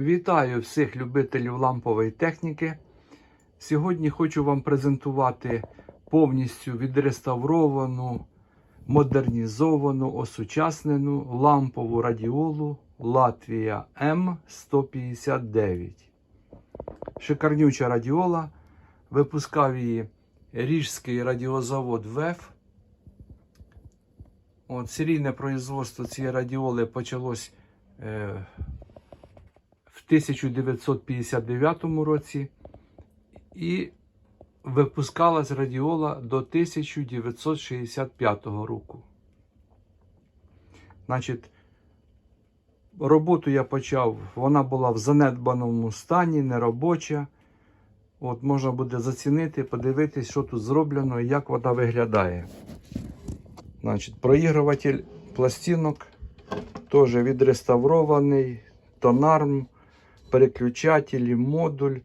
Вітаю всіх любителів лампової техніки. Сьогодні хочу вам презентувати повністю відреставровану, модернізовану, осучаснену лампову радіолу Латвія М159. Шикарнюча радіола. Випускав її Ріжський радіозавод ВЕФ. От, серійне производство цієї радіоли почалось е, 1959 році і випускалась радіола до 1965 року. Значить, роботу я почав, вона була в занедбаному стані, неробоча. От можна буде зацінити, подивитись, що тут зроблено і як вона виглядає. Значить, проігруватель пластинок теж відреставрований, тонарм, переключателі, модуль.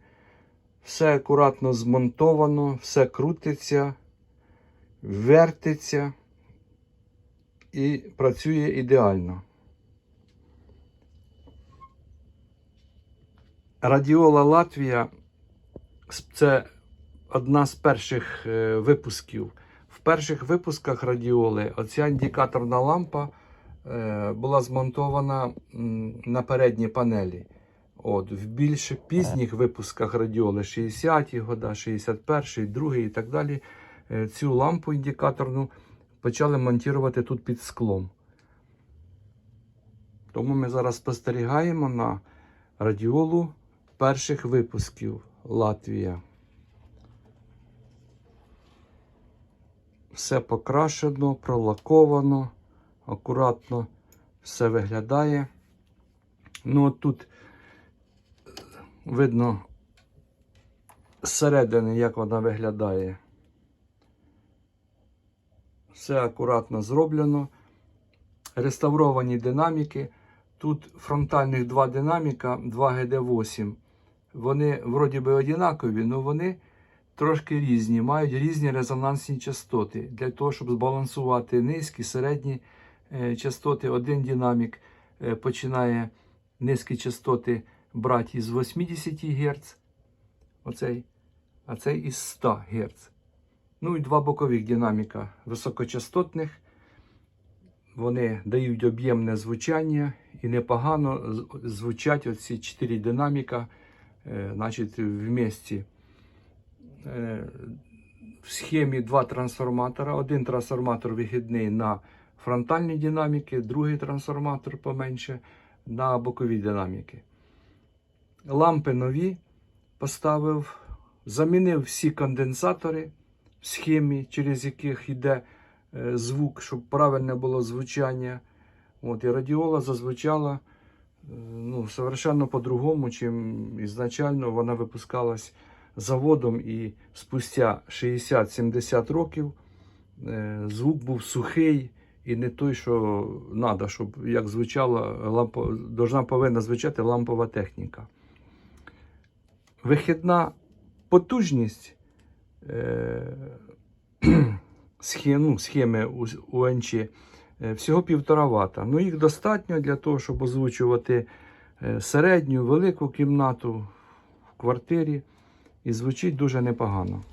Все акуратно змонтовано, все крутиться, вертиться і працює ідеально. Радіола Латвія це одна з перших е, випусків. В перших випусках радіоли оця індикаторна лампа е, була змонтована на передній панелі. От, в більш пізніх випусках радіоли 60-ті года, 61-й, 2 і так далі, е, цю лампу індикаторну почали монтувати тут під склом. Тому ми зараз спостерігаємо на радіолу перших випусків Латвія. Все покрашено, пролаковано, акуратно все виглядає. Ну, от тут видно зсередини, як вона виглядає. Все акуратно зроблено. Реставровані динаміки. Тут фронтальних два динаміка, 2 GD8. Вони вроді би однакові, але вони трошки різні, мають різні резонансні частоти. Для того, щоб збалансувати низькі, середні е, частоти, один динамік е, починає низькі частоти брати із 80 Гц, оцей, а цей із 100 Гц. Ну і два бокових динаміка високочастотних. Вони дають об'ємне звучання і непогано звучать оці чотири динаміка, е, значить, в місті. Е, в схемі два трансформатора. Один трансформатор вихідний на фронтальні динаміки, другий трансформатор поменше на бокові динаміки. Лампи нові поставив, замінив всі конденсатори в схемі, через яких йде е, звук, щоб правильне було звучання. От, і радіола зазвучала е, ну, совершенно по-другому, чим ізначально вона випускалась заводом і спустя 60-70 років е, звук був сухий і не той, що треба, щоб як звучала лампо, повинна звучати лампова техніка. Вихідна потужність е, схем, ну, схеми УНЧ е, всього 1,5 Вт. Ну, їх достатньо для того, щоб озвучувати е, середню, велику кімнату в квартирі і звучить дуже непогано.